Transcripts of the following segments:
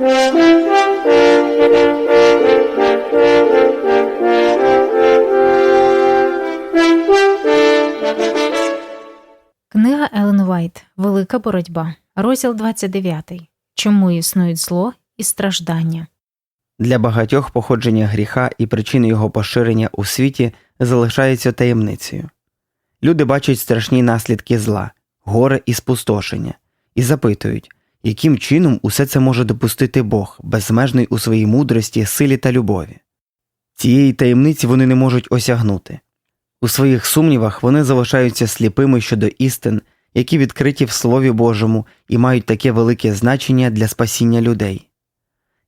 Книга Елен Вайт Велика боротьба. Розділ 29. Чому існують зло і страждання. Для багатьох походження гріха і причини його поширення у світі залишаються таємницею. Люди бачать страшні наслідки зла, горе і спустошення, і запитують, яким чином усе це може допустити Бог, безмежний у своїй мудрості, силі та любові. Цієї таємниці вони не можуть осягнути. У своїх сумнівах вони залишаються сліпими щодо істин, які відкриті в Слові Божому і мають таке велике значення для спасіння людей.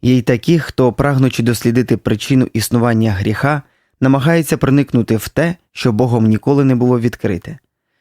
Є й такі, хто, прагнучи дослідити причину існування гріха, намагається проникнути в те, що Богом ніколи не було відкрите,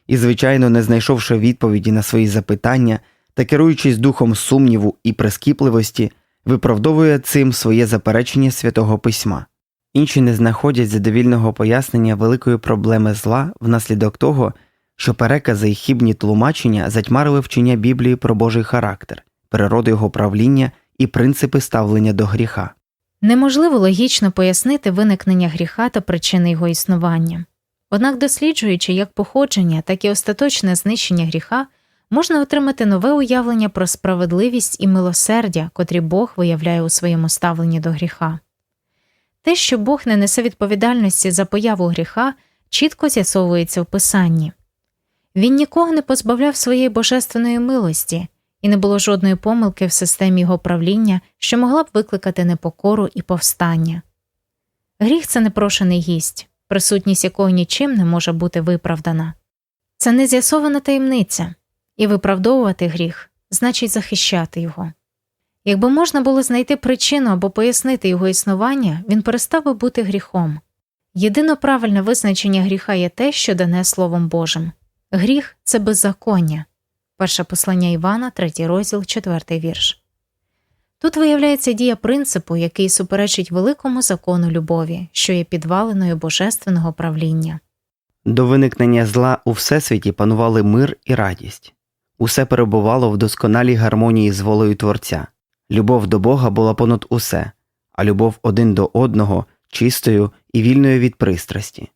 і, звичайно, не знайшовши відповіді на свої запитання та керуючись духом сумніву і прискіпливості, виправдовує цим своє заперечення святого письма. Інші не знаходять задовільного пояснення великої проблеми зла внаслідок того, що перекази й хібні тлумачення затьмарили вчення Біблії про Божий характер, природу його правління і принципи ставлення до гріха. Неможливо логічно пояснити виникнення гріха та причини його існування. Однак, досліджуючи як походження, так і остаточне знищення гріха, можна отримати нове уявлення про справедливість і милосердя, котрі Бог виявляє у своєму ставленні до гріха. Те, що Бог не несе відповідальності за появу гріха, чітко з'ясовується в Писанні. Він нікого не позбавляв своєї божественної милості, і не було жодної помилки в системі його правління, що могла б викликати непокору і повстання. Гріх це непрошений гість, присутність якого нічим не може бути виправдана. Це нез'ясована таємниця, і виправдовувати гріх значить захищати його. Якби можна було знайти причину або пояснити його існування, він перестав би бути гріхом. Єдино правильне визначення гріха є те, що дане Словом Божим. Гріх це беззаконня. Перше послання Івана, третій розділ, четвертий вірш. Тут виявляється дія принципу, який суперечить великому закону любові, що є підваленою божественного правління. До виникнення зла у всесвіті панували мир і радість. Усе перебувало в досконалій гармонії з волею Творця. Любов до Бога була понад усе, а любов один до одного чистою і вільною від пристрасті.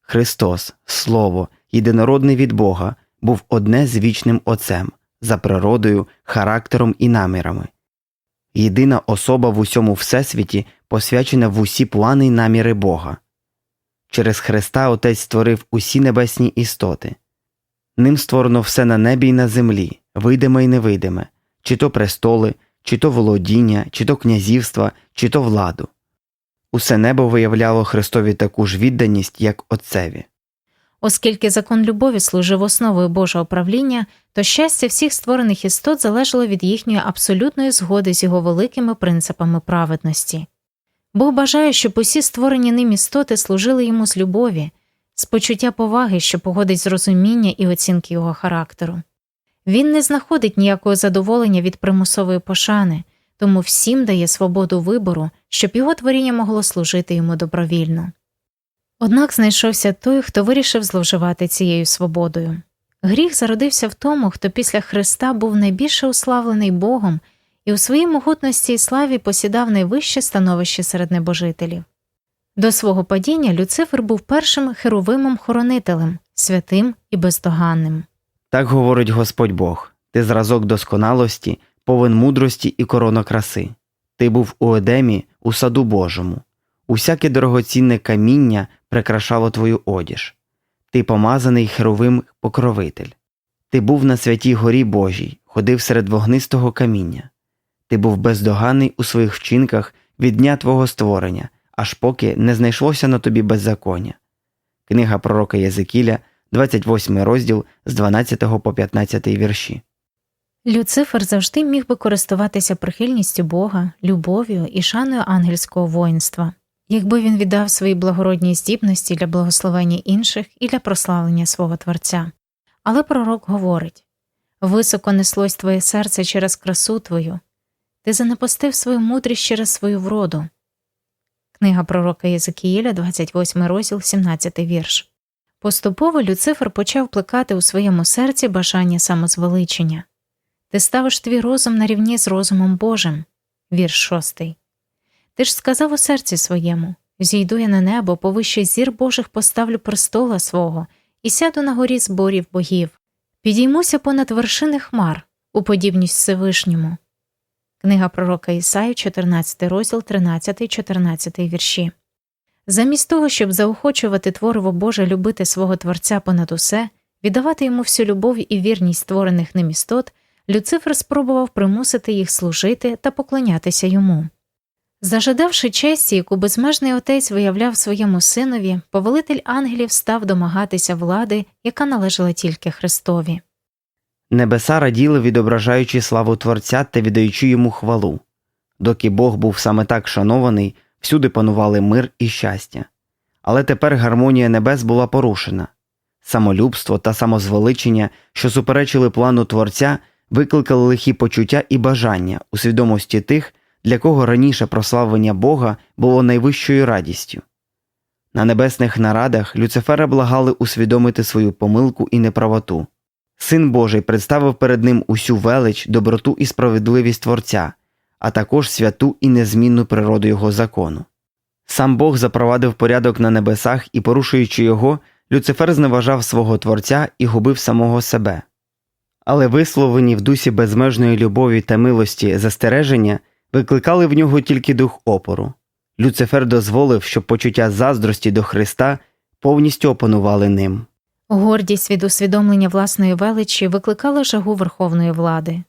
Христос, Слово, єдинородний від Бога, був одне з вічним Отцем, за природою, характером і намірами. Єдина особа в усьому всесвіті посвячена в усі плани й наміри Бога. Через Христа Отець створив усі небесні істоти. Ним створено все на небі й на землі, видиме й невидиме, чи то престоли, чи то володіння, чи то князівства, чи то владу. Усе небо виявляло Христові таку ж відданість, як Отцеві. Оскільки закон любові служив основою Божого правління, то щастя всіх створених істот залежало від їхньої абсолютної згоди з його великими принципами праведності. Бог бажає, щоб усі створені ним істоти служили йому з любові, з почуття поваги, що погодить з розуміння і оцінки його характеру. Він не знаходить ніякого задоволення від примусової пошани, тому всім дає свободу вибору, щоб його творіння могло служити йому добровільно. Однак знайшовся той, хто вирішив зловживати цією свободою. Гріх зародився в тому, хто після Христа був найбільше уславлений Богом і у своїй могутності і славі посідав найвище становище серед небожителів. До свого падіння Люцифер був першим херовимом хоронителем, святим і бездоганним. Так говорить Господь Бог ти зразок досконалості, повен мудрості і корона краси. Ти був у Едемі, у саду Божому. Усяке дорогоцінне каміння прикрашало твою одіж. Ти помазаний херовим покровитель. Ти був на святій горі Божій, ходив серед вогнистого каміння. Ти був бездоганний у своїх вчинках від дня твого створення, аж поки не знайшлося на тобі беззаконня. Книга пророка Єзекіля, 28 розділ з 12 по 15 вірші. Люцифер завжди міг би користуватися прихильністю Бога, любов'ю і шаною ангельського воїнства, якби він віддав свої благородні здібності для благословення інших і для прославлення свого Творця. Але пророк говорить високо неслось твоє серце через красу твою, ти занепустив свою мудрість через свою вроду. Книга пророка Єзекіїля, 28 розділ, 17 вірш. Поступово Люцифер почав плекати у своєму серці бажання самозвеличення. Ти ставиш твій розум на рівні з розумом Божим. вірш 6. Ти ж сказав у серці своєму зійду я на небо, повище зір Божих поставлю престола свого, і сяду на горі зборів богів. Підіймуся понад вершини хмар, у подібність Всевишньому. Книга пророка Ісаї, 14 розділ, 13, 14 вірші. Замість того, щоб заохочувати твориво Боже любити свого Творця понад усе, віддавати йому всю любов і вірність створених ним істот, Люцифер спробував примусити їх служити та поклонятися йому. Зажадавши честі, яку безмежний отець виявляв своєму синові, повелитель ангелів став домагатися влади, яка належала тільки Христові. Небеса раділи, відображаючи славу Творця та віддаючи йому хвалу. Доки Бог був саме так шанований, всюди панували мир і щастя. Але тепер гармонія небес була порушена. Самолюбство та самозвеличення, що суперечили плану Творця, викликали лихі почуття і бажання у свідомості тих, для кого раніше прославлення Бога було найвищою радістю. На небесних нарадах Люцифера благали усвідомити свою помилку і неправоту. Син Божий представив перед ним усю велич, доброту і справедливість Творця, а також святу і незмінну природу його закону. Сам Бог запровадив порядок на небесах і, порушуючи його, Люцифер зневажав свого Творця і губив самого себе. Але висловлені в дусі безмежної любові та милості застереження викликали в нього тільки дух опору. Люцифер дозволив, щоб почуття заздрості до Христа повністю опанували ним. Гордість від усвідомлення власної величі викликала жагу верховної влади.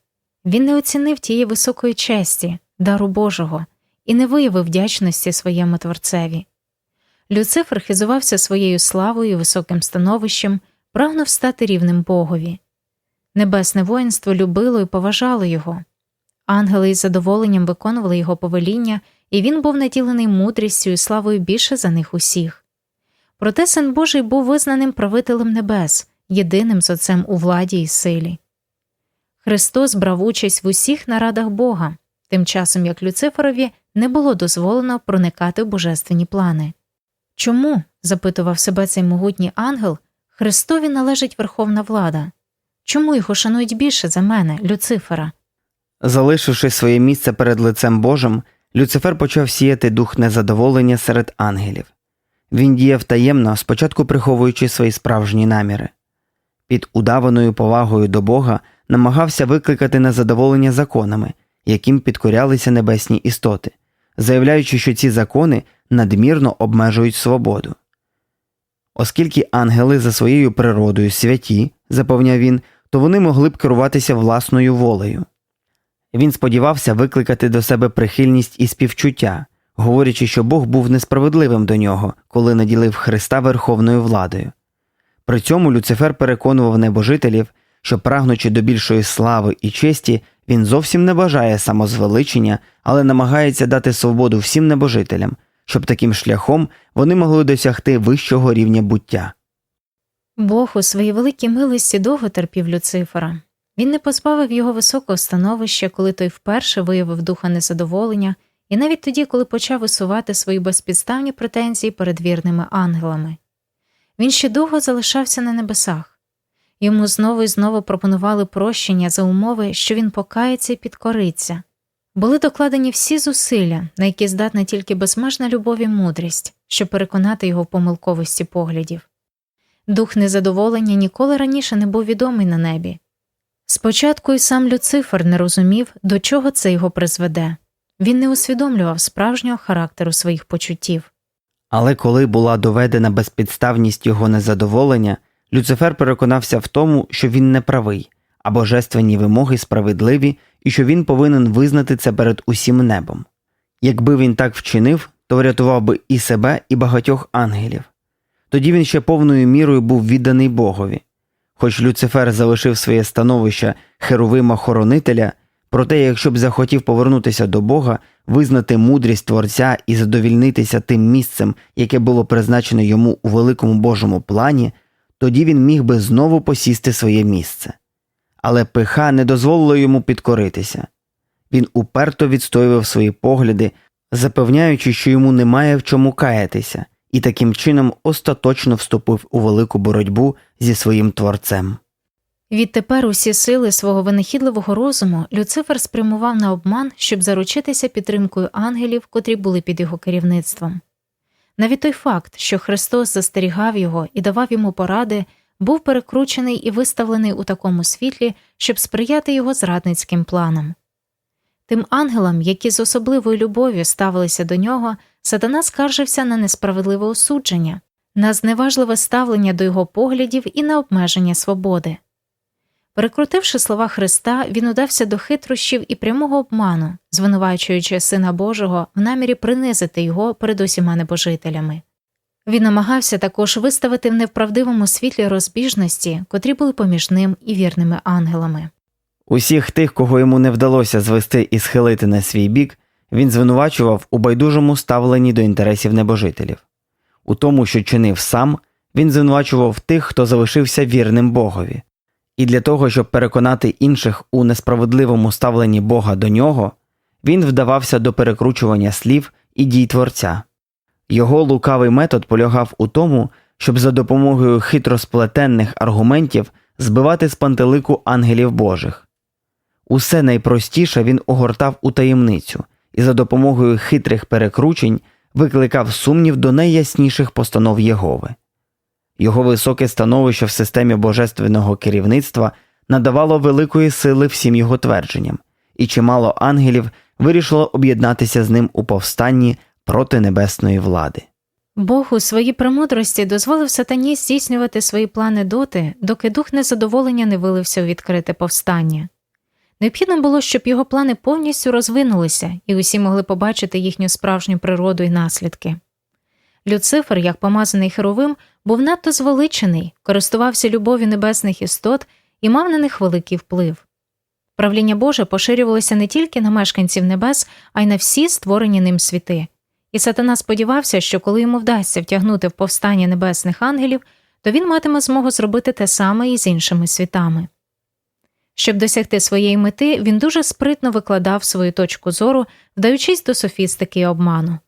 Він не оцінив тієї високої честі, дару Божого, і не виявив вдячності своєму творцеві. Люцифер хизувався своєю славою і високим становищем, прагнув стати рівним Богові. Небесне воїнство любило і поважало його. Ангели із задоволенням виконували його повеління, і він був наділений мудрістю і славою більше за них усіх. Проте син Божий був визнаним правителем небес, єдиним з отцем у владі і силі. Христос брав участь в усіх нарадах Бога, тим часом як Люциферові не було дозволено проникати в божественні плани. Чому, запитував себе цей могутній ангел, Христові належить верховна влада? Чому його шанують більше за мене, Люцифера? Залишивши своє місце перед лицем Божим, Люцифер почав сіяти дух незадоволення серед ангелів. Він діяв таємно, спочатку приховуючи свої справжні наміри. Під удаваною повагою до Бога намагався викликати незадоволення законами, яким підкорялися небесні істоти, заявляючи, що ці закони надмірно обмежують свободу. Оскільки ангели за своєю природою святі, запевняв він, то вони могли б керуватися власною волею. Він сподівався викликати до себе прихильність і співчуття, говорячи, що Бог був несправедливим до нього, коли наділив Христа верховною владою. При цьому Люцифер переконував небожителів, що, прагнучи до більшої слави і честі, він зовсім не бажає самозвеличення, але намагається дати свободу всім небожителям, щоб таким шляхом вони могли досягти вищого рівня буття. Бог у своїй великій милості довго терпів Люцифера. Він не позбавив його високого становища, коли той вперше виявив духа незадоволення, і навіть тоді, коли почав висувати свої безпідставні претензії перед вірними ангелами. Він ще довго залишався на небесах. Йому знову і знову пропонували прощення за умови, що він покається і підкориться. Були докладені всі зусилля, на які здатна тільки безмежна любов і мудрість, щоб переконати його в помилковості поглядів. Дух незадоволення ніколи раніше не був відомий на небі. Спочатку і сам Люцифер не розумів, до чого це його призведе він не усвідомлював справжнього характеру своїх почуттів. Але коли була доведена безпідставність його незадоволення, Люцифер переконався в тому, що він не правий, а божественні вимоги справедливі і що він повинен визнати це перед усім небом. Якби він так вчинив, то врятував би і себе, і багатьох ангелів. Тоді він ще повною мірою був відданий Богові. Хоч Люцифер залишив своє становище херовима хоронителя, проте, якщо б захотів повернутися до Бога, визнати мудрість Творця і задовільнитися тим місцем, яке було призначене йому у великому Божому плані, тоді він міг би знову посісти своє місце. Але пиха не дозволила йому підкоритися. Він уперто відстоював свої погляди, запевняючи, що йому немає в чому каятися, і таким чином остаточно вступив у велику боротьбу зі своїм творцем. Відтепер усі сили свого винахідливого розуму Люцифер спрямував на обман, щоб заручитися підтримкою ангелів, котрі були під його керівництвом. Навіть той факт, що Христос застерігав його і давав йому поради, був перекручений і виставлений у такому світлі, щоб сприяти його зрадницьким планам. Тим ангелам, які з особливою любов'ю ставилися до нього, сатана скаржився на несправедливе осудження, на зневажливе ставлення до його поглядів і на обмеження свободи. Перекрутивши слова Христа, він удався до хитрощів і прямого обману, звинувачуючи Сина Божого в намірі принизити його перед усіма небожителями. Він намагався також виставити в невправдивому світлі розбіжності, котрі були поміж ним і вірними ангелами. Усіх тих, кого йому не вдалося звести і схилити на свій бік, він звинувачував у байдужому ставленні до інтересів небожителів. У тому, що чинив сам, він звинувачував тих, хто залишився вірним Богові. І для того, щоб переконати інших у несправедливому ставленні Бога до нього, він вдавався до перекручування слів і дій Творця. Його лукавий метод полягав у тому, щоб за допомогою хитросплетенних аргументів збивати з пантелику ангелів Божих. Усе найпростіше він огортав у таємницю і за допомогою хитрих перекручень викликав сумнів до найясніших постанов Єгови. Його високе становище в системі божественного керівництва надавало великої сили всім його твердженням, і чимало ангелів вирішило об'єднатися з ним у повстанні проти небесної влади. Бог у своїй премудрості дозволив сатані здійснювати свої плани доти, доки дух незадоволення не вилився у відкрите повстання. Необхідно було, щоб його плани повністю розвинулися і усі могли побачити їхню справжню природу і наслідки. Люцифер, як помазаний херовим, був надто звеличений, користувався любов'ю небесних істот і мав на них великий вплив. Правління Боже поширювалося не тільки на мешканців небес, а й на всі створені ним світи. І сатана сподівався, що коли йому вдасться втягнути в повстання небесних ангелів, то він матиме змогу зробити те саме і з іншими світами. Щоб досягти своєї мети, він дуже спритно викладав свою точку зору, вдаючись до софістики і обману.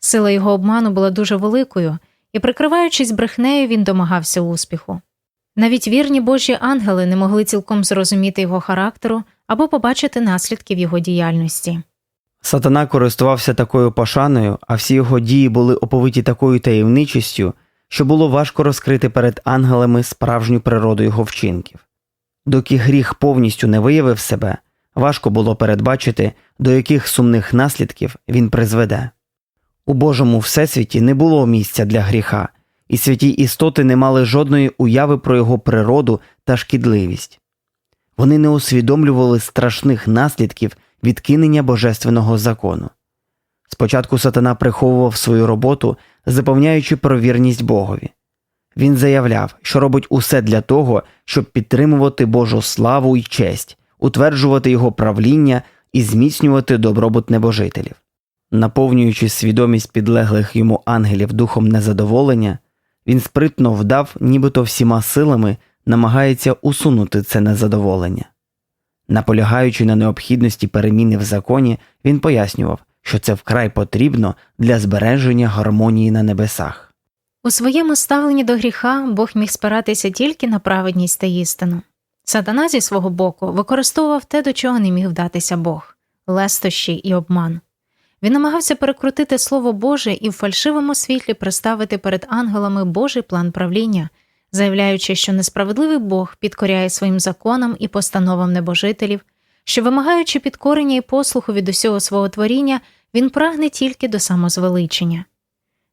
Сила його обману була дуже великою, і, прикриваючись брехнею, він домагався успіху. Навіть вірні божі ангели не могли цілком зрозуміти його характеру або побачити наслідків його діяльності. Сатана користувався такою пошаною, а всі його дії були оповиті такою таємничістю, що було важко розкрити перед ангелами справжню природу його вчинків. Доки гріх повністю не виявив себе, важко було передбачити, до яких сумних наслідків він призведе. У Божому всесвіті не було місця для гріха, і святі істоти не мали жодної уяви про його природу та шкідливість. Вони не усвідомлювали страшних наслідків відкинення божественного закону. Спочатку сатана приховував свою роботу, запевняючи про вірність Богові. Він заявляв, що робить усе для того, щоб підтримувати Божу славу і честь, утверджувати його правління і зміцнювати добробут небожителів. Наповнюючи свідомість підлеглих йому ангелів духом незадоволення, він спритно вдав, нібито всіма силами намагається усунути це незадоволення. Наполягаючи на необхідності переміни в законі, він пояснював, що це вкрай потрібно для збереження гармонії на небесах. У своєму ставленні до гріха Бог міг спиратися тільки на праведність та істину. Сатана зі свого боку використовував те, до чого не міг вдатися Бог лестощі і обман. Він намагався перекрутити Слово Боже і в фальшивому світлі представити перед ангелами Божий план правління, заявляючи, що несправедливий Бог підкоряє своїм законам і постановам небожителів, що, вимагаючи підкорення і послуху від усього свого творіння, він прагне тільки до самозвеличення.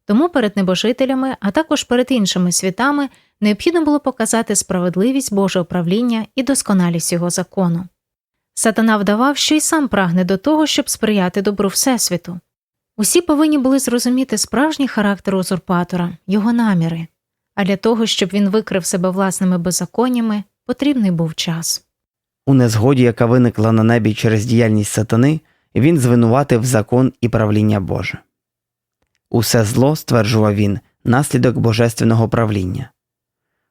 Тому перед небожителями, а також перед іншими світами, необхідно було показати справедливість Божого правління і досконалість його закону. Сатана вдавав, що й сам прагне до того, щоб сприяти добру Всесвіту. Усі повинні були зрозуміти справжній характер узурпатора, його наміри, а для того, щоб він викрив себе власними беззаконнями, потрібний був час. У незгоді, яка виникла на небі через діяльність сатани, він звинуватив закон і правління Боже. Усе зло, стверджував він, наслідок божественного правління.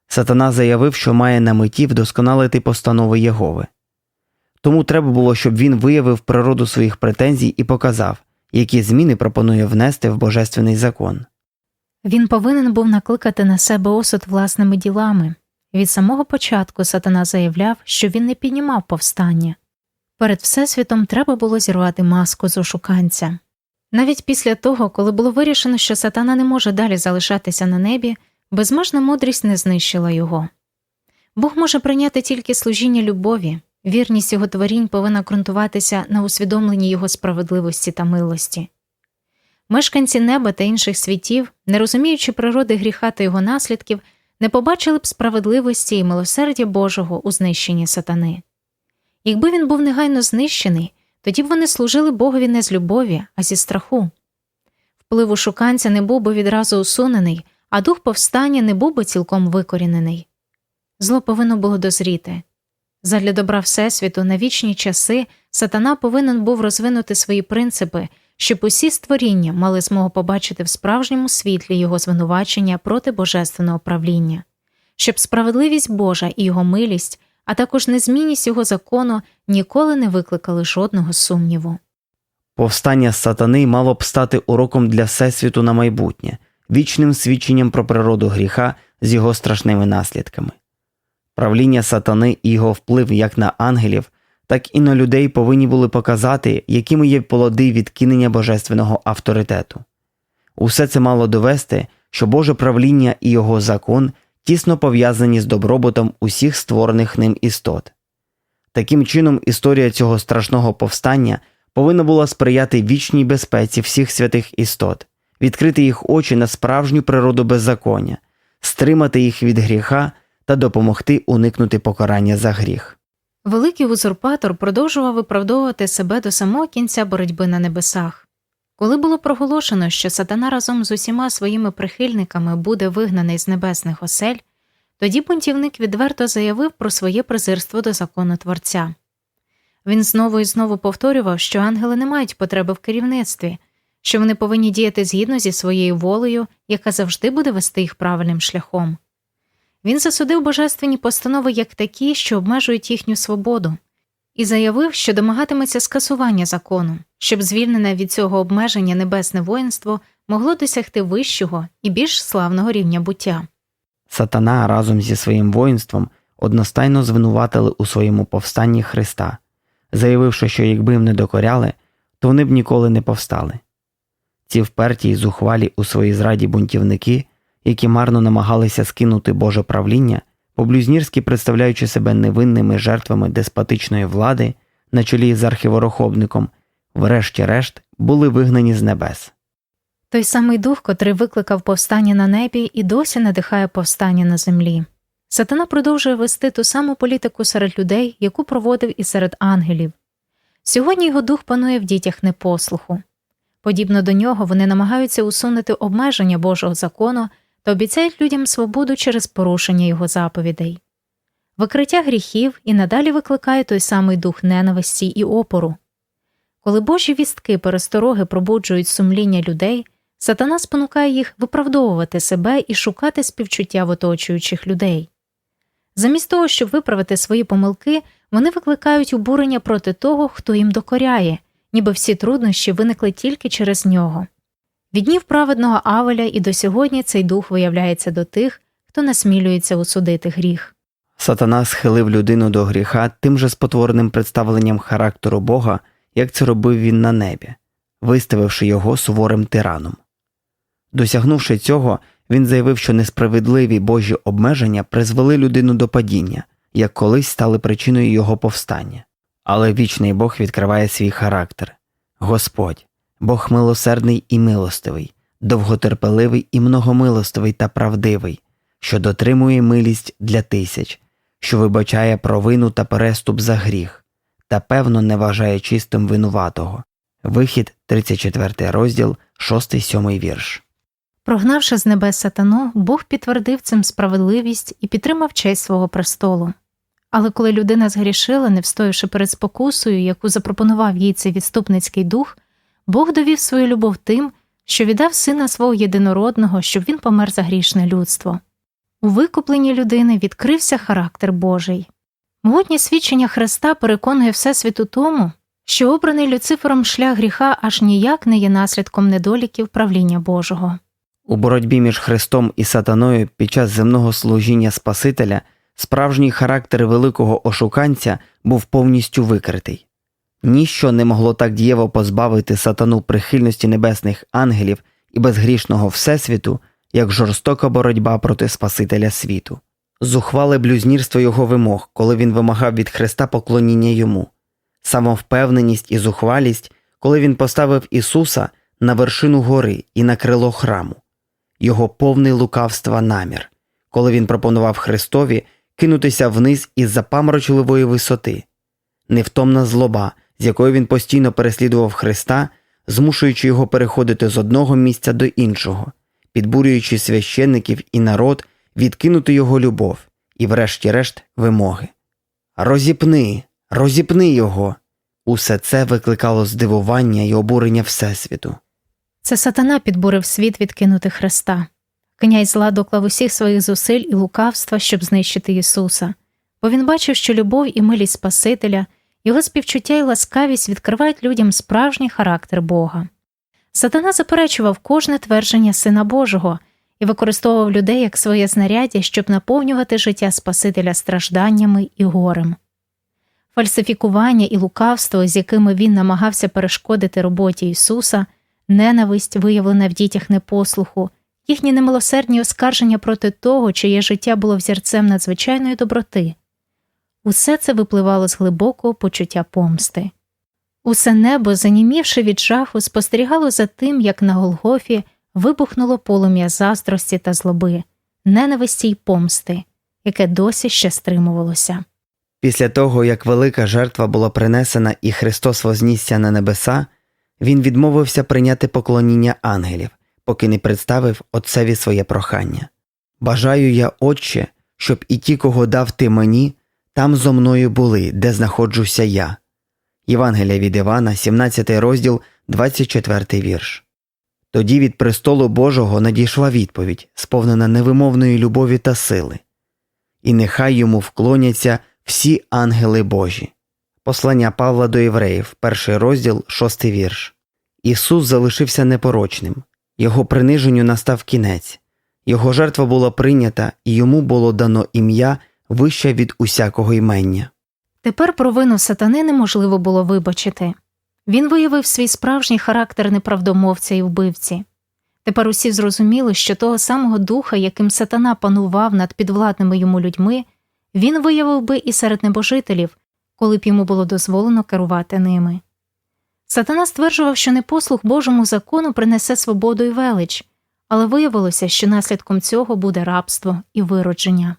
Сатана заявив, що має на меті вдосконалити постанови Єгови. Тому треба було, щоб він виявив природу своїх претензій і показав, які зміни пропонує внести в божественний закон. Він повинен був накликати на себе осуд власними ділами. від самого початку сатана заявляв, що він не піднімав повстання. Перед Всесвітом треба було зірвати маску з ошуканця. Навіть після того, коли було вирішено, що сатана не може далі залишатися на небі, безмежна мудрість не знищила його. Бог може прийняти тільки служіння любові, вірність його творінь повинна ґрунтуватися на усвідомленні його справедливості та милості. Мешканці неба та інших світів, не розуміючи природи гріха та його наслідків, не побачили б справедливості і милосердя Божого у знищенні сатани. Якби він був негайно знищений, тоді б вони служили Богові не з любові, а зі страху. Вплив шуканця не був би відразу усунений, а дух повстання не був би цілком викорінений. Зло повинно було дозріти. Задля добра Всесвіту на вічні часи сатана повинен був розвинути свої принципи, щоб усі створіння мали змогу побачити в справжньому світлі його звинувачення проти божественного правління, щоб справедливість Божа і його милість, а також незмінність його закону ніколи не викликали жодного сумніву. Повстання сатани мало б стати уроком для Всесвіту на майбутнє, вічним свідченням про природу гріха з його страшними наслідками. Правління сатани і його вплив як на ангелів, так і на людей повинні були показати, якими є плоди відкинення божественного авторитету. Усе це мало довести, що Боже правління і його закон тісно пов'язані з добробутом усіх створених ним істот. Таким чином, історія цього страшного повстання повинна була сприяти вічній безпеці всіх святих істот, відкрити їх очі на справжню природу беззаконня, стримати їх від гріха та допомогти уникнути покарання за гріх. Великий узурпатор продовжував виправдовувати себе до самого кінця боротьби на небесах. Коли було проголошено, що сатана разом з усіма своїми прихильниками буде вигнаний з небесних осель, тоді бунтівник відверто заявив про своє презирство до закону Творця. Він знову і знову повторював, що ангели не мають потреби в керівництві, що вони повинні діяти згідно зі своєю волею, яка завжди буде вести їх правильним шляхом. Він засудив божественні постанови як такі, що обмежують їхню свободу, і заявив, що домагатиметься скасування закону, щоб звільнене від цього обмеження небесне воїнство могло досягти вищого і більш славного рівня буття. Сатана разом зі своїм воїнством одностайно звинуватили у своєму повстанні Христа, заявивши, що якби їм не докоряли, то вони б ніколи не повстали. Ці вперті й зухвалі у своїй зраді бунтівники, які марно намагалися скинути Боже правління, поблюзнірськи представляючи себе невинними жертвами деспотичної влади на чолі з архіворохобником, врешті-решт були вигнані з небес. Той самий дух, котрий викликав повстання на небі, і досі надихає повстання на землі. Сатана продовжує вести ту саму політику серед людей, яку проводив і серед ангелів. Сьогодні його дух панує в дітях непослуху. Подібно до нього, вони намагаються усунути обмеження Божого закону та обіцяють людям свободу через порушення його заповідей. Викриття гріхів і надалі викликає той самий дух ненависті і опору. Коли Божі вістки перестороги пробуджують сумління людей, сатана спонукає їх виправдовувати себе і шукати співчуття в оточуючих людей. Замість того, щоб виправити свої помилки, вони викликають обурення проти того, хто їм докоряє, ніби всі труднощі виникли тільки через нього. Від днів праведного Авеля і до сьогодні цей дух виявляється до тих, хто насмілюється усудити гріх. Сатана схилив людину до гріха тим же спотвореним представленням характеру Бога, як це робив він на небі, виставивши його суворим тираном. Досягнувши цього, він заявив, що несправедливі Божі обмеження призвели людину до падіння, як колись стали причиною його повстання. Але вічний Бог відкриває свій характер Господь, Бог милосердний і милостивий, довготерпеливий і многомилостивий та правдивий, що дотримує милість для тисяч, що вибачає провину та переступ за гріх, та певно не вважає чистим винуватого. Вихід, 34 розділ, 6-7 вірш. Прогнавши з небес сатану, Бог підтвердив цим справедливість і підтримав честь свого престолу. Але коли людина згрішила, не встоявши перед спокусою, яку запропонував їй цей відступницький дух, Бог довів свою любов тим, що віддав сина свого єдинородного, щоб він помер за грішне людство. У викупленні людини відкрився характер Божий. Могутнє свідчення Христа переконує Всесвіту тому, що обраний Люцифером шлях гріха аж ніяк не є наслідком недоліків правління Божого. У боротьбі між Христом і Сатаною під час земного служіння Спасителя Справжній характер великого ошуканця був повністю викритий. Ніщо не могло так дієво позбавити сатану прихильності небесних ангелів і безгрішного Всесвіту, як жорстока боротьба проти Спасителя світу. Зухвале блюзнірство його вимог, коли він вимагав від Христа поклоніння йому, самовпевненість і зухвалість, коли він поставив Ісуса на вершину гори і на крило храму, його повний лукавства намір, коли він пропонував Христові кинутися вниз із запаморочливої висоти, невтомна злоба, з якою він постійно переслідував Христа, змушуючи його переходити з одного місця до іншого, підбурюючи священників і народ відкинути його любов і, врешті-решт, вимоги. Розіпни, розіпни його. Усе це викликало здивування і обурення Всесвіту. Це сатана підбурив світ відкинути Христа. Князь зла доклав усіх своїх зусиль і лукавства, щоб знищити Ісуса, бо він бачив, що любов і милість Спасителя, його співчуття і ласкавість відкривають людям справжній характер Бога. Сатана заперечував кожне твердження Сина Божого і використовував людей як своє знаряддя, щоб наповнювати життя Спасителя стражданнями і горем. Фальсифікування і лукавство, з якими він намагався перешкодити роботі Ісуса, ненависть, виявлена в дітях непослуху, їхні немилосердні оскарження проти того, чиє життя було взірцем надзвичайної доброти. Усе це випливало з глибокого почуття помсти. Усе небо, занімівши від жаху, спостерігало за тим, як на Голгофі вибухнуло полум'я заздрості та злоби, ненависті й помсти, яке досі ще стримувалося. Після того, як велика жертва була принесена і Христос вознісся на небеса, він відмовився прийняти поклоніння ангелів, поки не представив Отцеві своє прохання. Бажаю я, Отче, щоб і ті, кого дав ти мені, там зо мною були, де знаходжуся я. Євангелія від Івана, 17 розділ, 24 вірш. Тоді від престолу Божого надійшла відповідь, сповнена невимовної любові та сили. І нехай йому вклоняться всі ангели Божі. Послання Павла до Євреїв, перший розділ, шостий вірш. Ісус залишився непорочним, Його приниженню настав кінець, Його жертва була прийнята, і йому було дано ім'я вище від усякого імення. Тепер провину сатани неможливо було вибачити. Він виявив свій справжній характер неправдомовця і вбивці. Тепер усі зрозуміли, що того самого духа, яким сатана панував над підвладними йому людьми, він виявив би і серед небожителів, коли б йому було дозволено керувати ними. Сатана стверджував, що непослух Божому закону принесе свободу і велич, але виявилося, що наслідком цього буде рабство і виродження.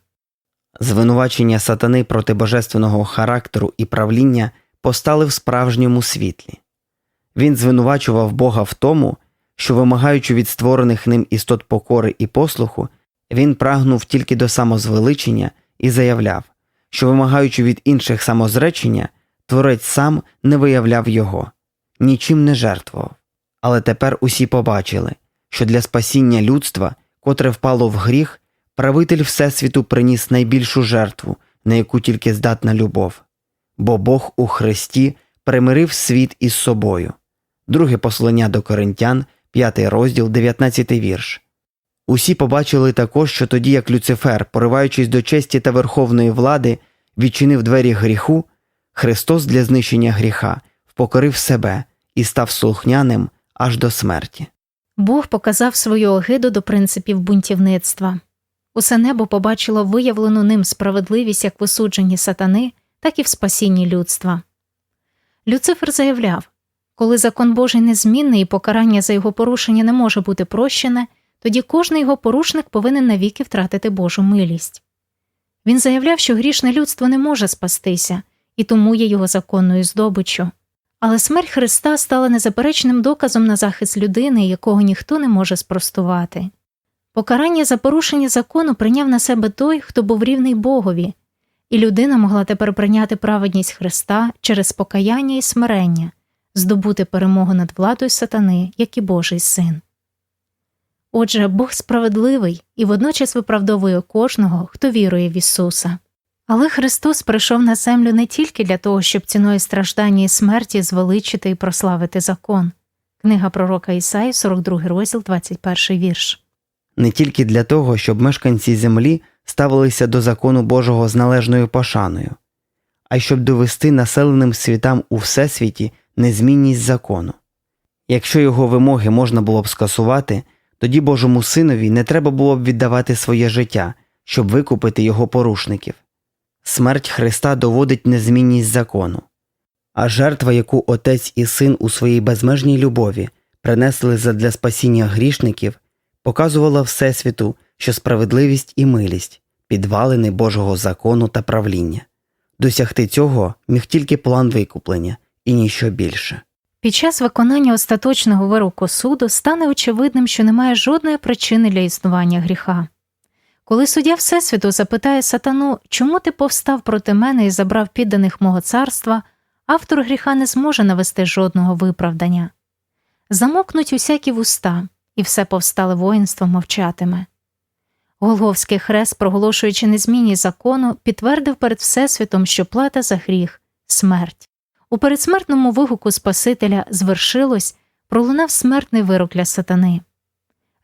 Звинувачення сатани проти божественного характеру і правління постали в справжньому світлі. Він звинувачував Бога в тому, що, вимагаючи від створених ним істот покори і послуху, він прагнув тільки до самозвеличення і заявляв, що, вимагаючи від інших самозречення, творець сам не виявляв його, нічим не жертвував. Але тепер усі побачили, що для спасіння людства, котре впало в гріх, правитель Всесвіту приніс найбільшу жертву, на яку тільки здатна любов, бо Бог у Христі примирив світ із собою. Друге послання до Коринтян, 5 розділ, 19 вірш. Усі побачили також, що тоді як Люцифер, пориваючись до честі та верховної влади, відчинив двері гріху, Христос для знищення гріха впокорив себе і став слухняним аж до смерті. Бог показав свою огиду до принципів бунтівництва. Усе небо побачило виявлену ним справедливість як в осудженні сатани, так і в спасінні людства. Люцифер заявляв коли закон Божий незмінний і покарання за його порушення не може бути прощене, тоді кожний його порушник повинен навіки втратити Божу милість. Він заявляв, що грішне людство не може спастися, і тому є його законною здобиччю. Але смерть Христа стала незаперечним доказом на захист людини, якого ніхто не може спростувати. Покарання за порушення закону прийняв на себе той, хто був рівний Богові, і людина могла тепер прийняти праведність Христа через покаяння і смирення, здобути перемогу над владою сатани, як і Божий син. Отже, Бог справедливий і водночас виправдовує кожного, хто вірує в Ісуса. Але Христос прийшов на землю не тільки для того, щоб ціною страждання і смерті звеличити і прославити закон. Книга пророка Ісаї, 42 розділ, 21 вірш. Не тільки для того, щоб мешканці землі ставилися до закону Божого з належною пошаною, а й щоб довести населеним світам у всесвіті незмінність закону. Якщо його вимоги можна було б скасувати, тоді Божому синові не треба було б віддавати своє життя, щоб викупити його порушників. Смерть Христа доводить незмінність закону, а жертва, яку Отець і Син у своїй безмежній любові принесли задля спасіння грішників, показувала Всесвіту, що справедливість і милість підвалини Божого закону та правління. Досягти цього міг тільки план викуплення і ніщо більше. Під час виконання остаточного вироку суду стане очевидним, що немає жодної причини для існування гріха. Коли суддя Всесвіту запитає сатану, чому ти повстав проти мене і забрав підданих мого царства, автор гріха не зможе навести жодного виправдання. Замокнуть усякі вуста, і все повстале воїнство мовчатиме. Голговський хрест, проголошуючи незмінність закону, підтвердив перед Всесвітом, що плата за гріх смерть. У передсмертному вигуку Спасителя звершилось, пролунав смертний вирок для сатани.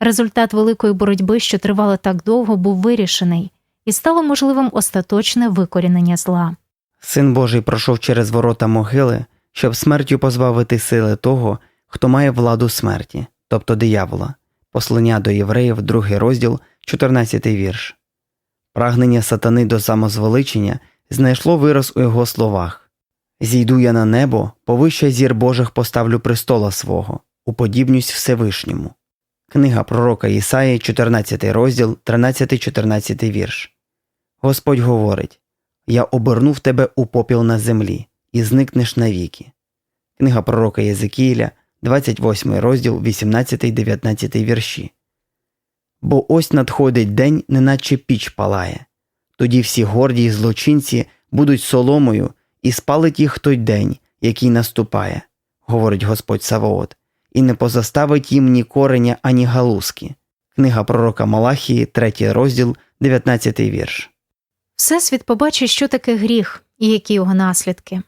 Результат великої боротьби, що тривала так довго, був вирішений, і стало можливим остаточне викорінення зла. Син Божий пройшов через ворота могили, щоб смертю позбавити сили того, хто має владу смерті, тобто диявола. Послання до євреїв, другий розділ, 14 вірш. Прагнення сатани до самозвеличення знайшло вираз у його словах Зійду я на небо, повище зір Божих поставлю престола свого, уподібнюсь Всевишньому. Книга пророка Ісаї, 14 розділ, 13-14 вірш. Господь говорить Я обернув тебе у попіл на землі, і зникнеш навіки. Книга пророка Єзекіїля, 28 розділ, 18-19 вірші. Бо ось надходить день, неначе піч палає. Тоді всі горді й злочинці будуть соломою, і спалить їх той день, який наступає, говорить Господь Саваот, і не позаставить їм ні кореня, ані галузки. Книга пророка Малахії, 3 розділ, 19 вірш. Всесвіт побачить, що таке гріх і які його наслідки.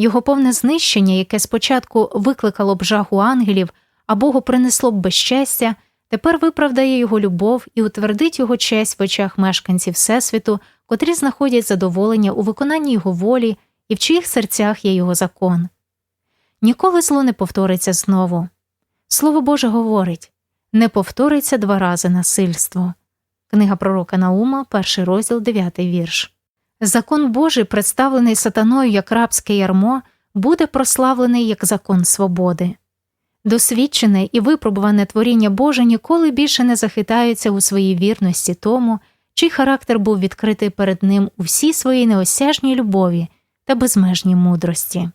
Його повне знищення, яке спочатку викликало б жаху ангелів, а Богу принесло б безчестя, тепер виправдає його любов і утвердить його честь в очах мешканців Всесвіту, котрі знаходять задоволення у виконанні його волі і в чиїх серцях є його закон. Ніколи зло не повториться знову. Слово Боже говорить не повториться два рази насильство. Книга пророка Наума, перший розділ, 9 вірш. Закон Божий, представлений сатаною як рабське ярмо, буде прославлений як закон свободи. Досвідчене і випробуване творіння Боже ніколи більше не захитається у своїй вірності тому, чий характер був відкритий перед ним у всій своїй неосяжній любові та безмежній мудрості.